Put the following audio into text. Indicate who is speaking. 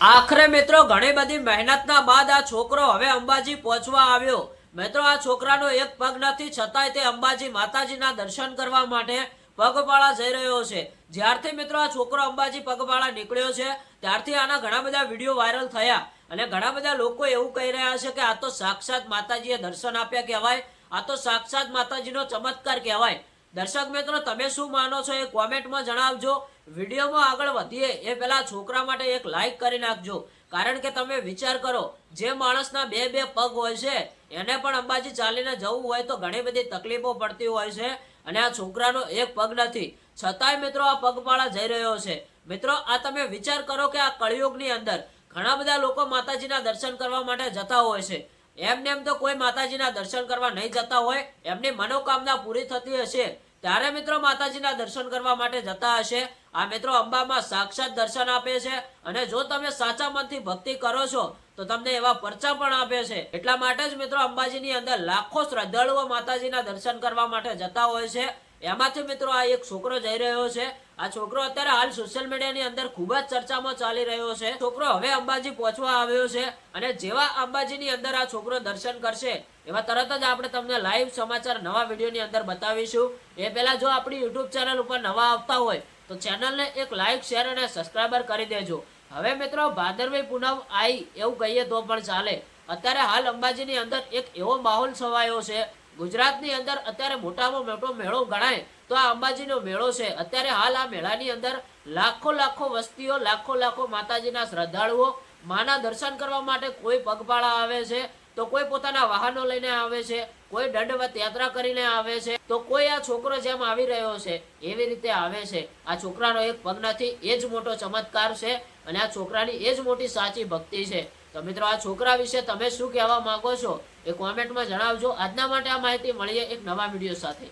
Speaker 1: આખરે મિત્રો, ઘણી બધી મહેનતના બાદ આ છોકરો હવે અંબાજી પહોંચવા આવ્યો. મિત્રો, આ છોકરાનો એક પગ નથી, છતાંય તે અંબાજી માતાજીના દર્શન કરવા માટે પગપાળા જઈ રહ્યો છે. જ્યારથી મિત્રો, આ છોકરો અંબાજી પગપાળા નીકળ્યો છે, ત્યારથી આના ઘણા બધા વીડિયો વાયરલ થયા. અને ઘણા બધા લોકો એવું કહી રહ્યા છે કે આ તો સાક્ષાત માતાજીએ દર્શન આપ્યા કહેવાય, આ તો સાક્ષાત માતાજીનો ચમત્કાર કહેવાય. દર્શક મિત્રો, તમે શું માનો છો એ કોમેન્ટમાં જણાવજો. વિડીયોમાં આગળ વધીએ એ પહેલા છોકરા માટે એક લાઈક કરી નાખજો. કારણ કે તમે વિચાર કરો, જે માણસના બે બે પગ હોય છે, એને પણ અંબાજી ચાલીને જવું હોય તો ઘણી બધી તકલીફો પડતી હોય છે અને આ છોકરાનો એક પગ નથી. છતાંય મિત્રો આ પગપાળા જઈ રહ્યો છે. મિત્રો, આ તમે વિચાર કરો કે આ કળિયુગની અંદર ઘણા બધા લોકો માતાજીના દર્શન કરવા માટે જતા હોય છે. એમને એમ તો કોઈ માતાજીના દર્શન કરવા નહીં જતા હોય. એમની મનોકામના પૂરી થતી હશે. ત્યારે મિત્રો માતાજીના દર્શન કરવા માટે જતા હશે. આ મિત્રો અંબામાં સાક્ષાત દર્શન આપે છે અને જો તમે સાચા મનથી ભક્તિ કરો છો, તો તમને એવા પરચા પણ આપે છે. એટલા માટે જ મિત્રો અંબાજીની અંદર લાખો શ્રદ્ધાળુઓ માતાજીના દર્શન કરવા માટે જતા હોય છે. એમાંથી મિત્રો આ એક છોકરો જઈ રહ્યો છે. આ છોકરો અત્યારે હાલ સોશિયલ મીડિયાની અંદર ખૂબ જ ચર્ચામાં ચાલી રહ્યો છે. છોકરો હવે અંબાજી પહોંચવા આવ્યો છે અને જેવા અંબાજીની અંદર આ છોકરો દર્શન કરશે, એવા તરત જ આપણે તમને લાઈવ સમાચાર નવા વિડીયોની અંદર બતાવીશું. એ પહેલાં જો આપણી યુટ્યુબ ચેનલ ઉપર નવા આવતા હોય, તો ચેનલને એક લાઈક શેર અને સબસ્ક્રાઈબર કરી દેજો. હવે મિત્રો, ભાદરવી પૂનમ આવી એવું કહીએ તો પણ ચાલે. અત્યારે હાલ અંબાજીની અંદર એક એવો માહોલ છવાયો છે ગુજરાતની અંદર અત્યારે મોટામાં મોટો મેળો ગણાય તો આ અંબાજીનો મેળો છે. અત્યારે હાલ આ મેળાની અંદર લાખો લાખો વસ્તીઓ, લાખો લાખો માતાજીના શ્રદ્ધાળુઓ માના દર્શન કરવા માટે કોઈ પગપાળા આવે છે. તો કોઈ પોતાના વાહનો લઈને આવે છે, કોઈ દંડવત યાત્રા કરીને આવે છે, તો કોઈ આ છોકરો જેમ આવી રહ્યો છે, એવી રીતે આવે છે. આ છોકરાનો એક પગ નથી, એ જ મોટો ચમત્કાર છે અને આ છોકરાની એ જ મોટી સાચી ભક્તિ છે. તો મિત્રો, આ છોકરા વિશે તમે શું કહેવા માંગો છો? એ કોમેન્ટમાં જણાવજો. આજના માટે આ માહિતી મળીએ એક નવા વીડિયો સાથે.